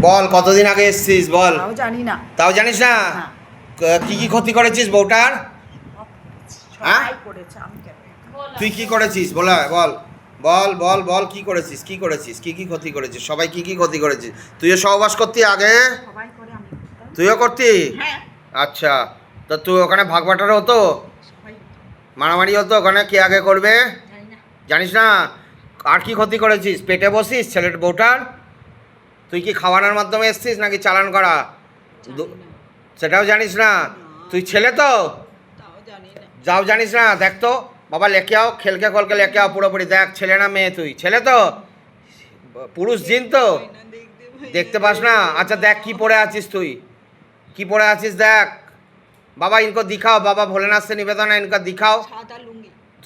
বল কতদিন আগে এসছিস বল। তাও জানি না। তাও জানিস না। ক- কি ক্ষতি করেছিস বউটার? হ্যাঁ? তুই কি করেছিস? বলা বল। বল বল বল কি করেছিস? কি করেছিস? কি কি ক্ষতি করেছিস? সবাই কি কি ক্ষতি করেছিস তুইও সহবাস করতি আগে। তুইও করতি? হ্যাঁ। আচ্ছা তো তুই ওখানে ভাগ বাটার হতো? মারামারি হতো ওখানে? কে আগে করবে? জানিস না? আর কি ক্ষতি করেছিস? পেটে বসিস ছেলের বউটার? তুই কি খাওয়ানোর মাধ্যমে এসছিস নাকি চালান করা? সেটাও জানিস না? তুই ছেলে তো? যাও জানিস না দেখ তো। বাবা লেখে আও খেলকে খলকে লেখে আও পুরোপুরি দেখ ছেলে না মেয়ে তুই। ছেলে তো? পুরুষ জিন তো? দেখতে পাস না? আচ্ছা দেখ কি পড়ে আছিস তুই। কি পড়ে আছিস দেখ। বাবা ইনকো দিখাও। বাবা ভোলেনাথ সে নিবেদন ইনকো দিখাও।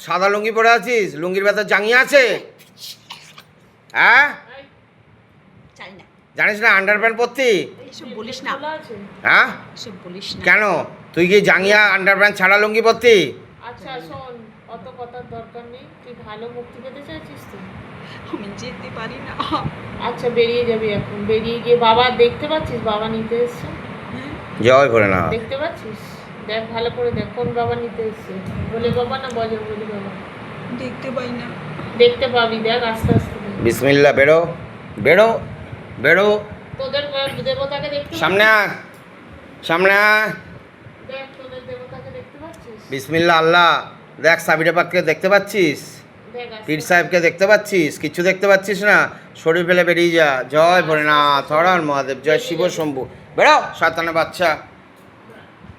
সাদা লুঙ্গি। পরে আছিস? লুঙ্গির ভেতর জাঙিয়ে আছে? হ্যাঁ? জানিস না আন্ডার প্যান্ট পরতি? এসব বলিস না। হ্যাঁ? এসব বলিস না। কেন? তুই কি জাঙ্গিয়া আন্ডার প্যান্ট ছাড়া লুঙ্গি পরতি? আচ্ছা শোন অত কথার দরকার নেই। তুই ভালো মুক্তি পেতে চাইছিস তো? আমি যেতে পারি না। আচ্ছা বেরিয়ে যাবি এখন। বেরিয়ে গিয়ে বাবা দেখতে পাচ্ছিস? বাবা নিতে এসছে? জয় ভোলেনাথ দেখতে পাচ্ছিস? দেখ ভালো করে দেখ কোন বাবা নিতে এসছে? বলে বাবা না বজর বলে বাবা? দেখতে পাই না। দেখতে পাবি দেখ আস্তে আস্তে। বিসমিল্লা বেরো। বেরো। বেরো। সামনে আ সামনে বিসমিল্লা আল্লাহ। দেখ সাবিরা পাককে দেখতে পাচ্ছিস? পীর সাহেবকে দেখতে পাচ্ছিস? কিছু দেখতে পাচ্ছিস না? শরীর ফেলে বেরিয়ে যা। জয় ভোলেনাথ হরণ মহাদেব জয় শিব শম্ভু। বেরো সাতানা বাচ্চা